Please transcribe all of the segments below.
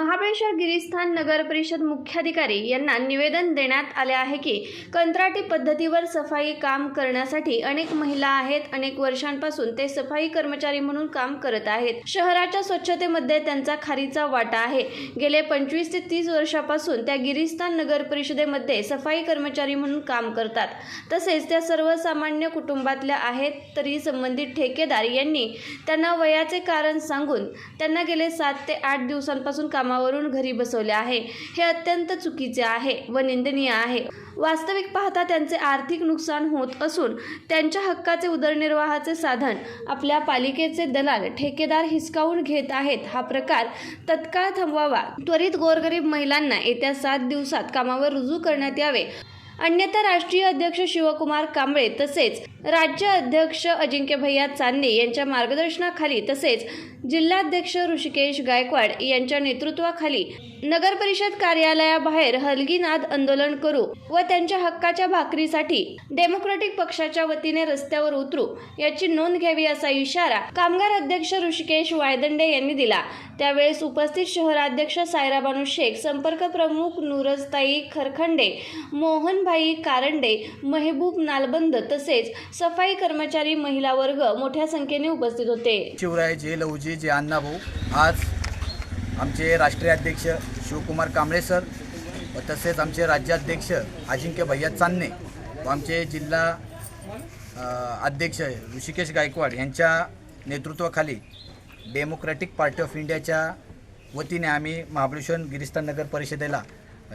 महाबळेश्वर गिरीस्थान नगर परिषद मुख्याधिकारी यांना निवेदन देण्यात आले आहे की कंत्राटी पद्धतीवर सफाई काम करण्यासाठी अनेक महिला आहेत अनेक वर्षांपासून ते सफाई कर्मचारी म्हणून काम करत आहेत. शहराच्या स्वच्छतेमध्ये त्यांचा खारीचा वाटा आहे. गेले पंचवीस ते तीस वर्षापासून त्या गिरीस्थान नगर परिषदेमध्ये सफाई कर्मचारी म्हणून काम करतात. तसेच त्या सर्वसामान्य कुटुंबातल्या आहेत तरी संबंधित ठेकेदार यांनी त्यांना वयाचे कारण सांगून त्यांना गेले सात ते आठ दिवसांपासून काम कामावरून घरी बसवले आहे. हे अत्यंत चुकीचे आहे व निंदनीय आहे. वास्तविक पाहता त्यांचे आर्थिक नुकसान होत असून त्यांच्या हक्काचे उदरनिर्वाहाचे साधन आपल्या पालिकेचे दलाल ठेकेदार हिसकावून घेत आहेत. हा प्रकार तत्काळ थांबवावा. त्वरित गोरगरीब महिलांना येत्या सात दिवसात कामावर रुजू करण्यात यावे. अन्यथा राष्ट्रीय अध्यक्ष शिवकुमार कांबळे तसेच राज्य अध्यक्ष अजिंक्य भैया चांदणे यांच्या मार्गदर्शनाखाली तसेच जिल्हाध्यक्ष ऋषिकेश गायकवाड यांच्या नेतृत्वाखाली नगर परिषद कार्यालयाबाहेर हलगीनाद आंदोलन करू व त्यांच्या हक्काच्या भाकरीसाठी डेमोक्रॅटिक पक्षाच्या वतीने रस्त्यावर उतरू याची नोंद घ्यावी असा इशारा कामगार अध्यक्ष ऋषिकेश वायदंडे यांनी दिला. त्यावेळेस उपस्थित शहराध्यक्ष सायराबानू शेख संपर्क प्रमुख नुरजताई खरखंडे मोहन मोहनभाई कारंडे मेहबूब नालबंद तसेच सफाई कर्मचारी महिला वर्ग मोठ्या संख्येने उपस्थित होते. शिवराय जे लवजी जे अण्णाभाऊ आज आमचे राष्ट्रीय अध्यक्ष शिवकुमार कांबळे सर व तसेच आमचे राज्याध्यक्ष अजिंक्य भैया चांदणे व आमचे जिल्हा अध्यक्ष ऋषिकेश गायकवाड यांच्या नेतृत्वाखाली डेमोक्रॅटिक पार्टी ऑफ इंडियाच्या वतीने आम्ही महाबळेश्वर गिरिस्थान नगर परिषदेला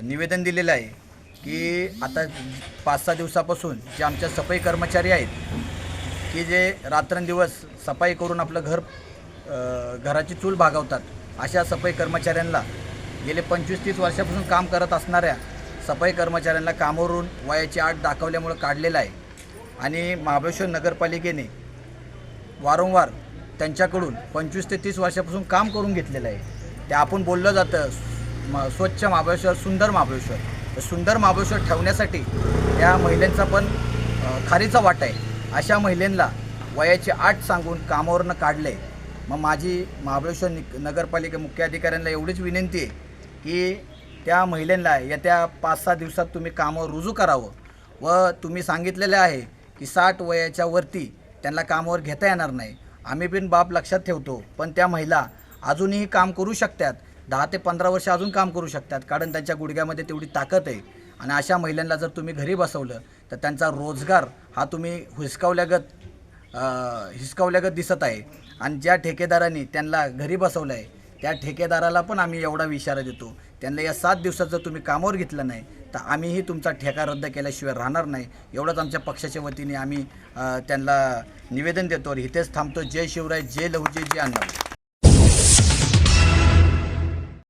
निवेदन दिलेलं आहे. की आता पाच सहा दिवसापासून जे आमच्या सफाई कर्मचारी आहेत की जे रात्रंदिवस सफाई करून आपलं घर घराची चूल भागवतात अशा सफाई कर्मचाऱ्यांना गेले पंचवीस तीस वर्षापासून काम करत असणाऱ्या सफाई कर्मचाऱ्यांना कामावरून वयाची आठ दाखवल्यामुळं काढलेलं आहे. आणि महाबळेश्वर नगरपालिकेने वारंवार त्यांच्याकडून पंचवीस ते तीस वर्षापासून काम करून घेतलेलं आहे. ते आपण बोललं जातं म स्वच्छ महाबळेश्वर सुंदर महाबळेश्वर. सुंदर महाबळेश्वर ठेवण्यासाठी त्या महिलांचा पण खारीचा वाटा आहे. अशा महिलांना वयाची आठ सांगून कामावरनं काढलं. आहे मग माझी महाबळेश्वर नि नगरपालिका मुख्य अधिकाऱ्यांना एवढीच विनंती आहे की त्या महिलांना येत्या पाच सहा दिवसात तुम्ही कामावर रुजू करावं. व तुम्ही सांगितलेलं आहे की साठ वयाच्या वरती त्यांना कामावर घेता येणार नाही. आम्ही पण बाब लक्षात ठेवतो पण त्या महिला अजूनही काम करू शकतात. दहा ते पंधरा वर्ष अजून काम करू शकतात कारण त्यांच्या गुडघ्यामध्ये तेवढी ताकद आहे. आणि अशा महिलांना जर तुम्ही घरी बसवलं तर त्यांचा रोजगार हा तुम्ही हुसकावल्यागत हिसकावल्यागत दिसत आहे. आणि ज्या ठेकेदारांनी त्यांना घरी बसवलं आहे त्या ठेकेदाराला पण आम्ही एवढा इशारा देतो. त्यांना या सात दिवसात जर तुम्ही कामावर घेतलं नाही तर आम्हीही तुमचा ठेका रद्द केल्याशिवाय राहणार नाही. एवढंच आमच्या पक्षाच्या वतीने आम्ही त्यांना निवेदन देतो. इथेच थांबतो. जय शिवराय जय लहुजे जय अण्णा.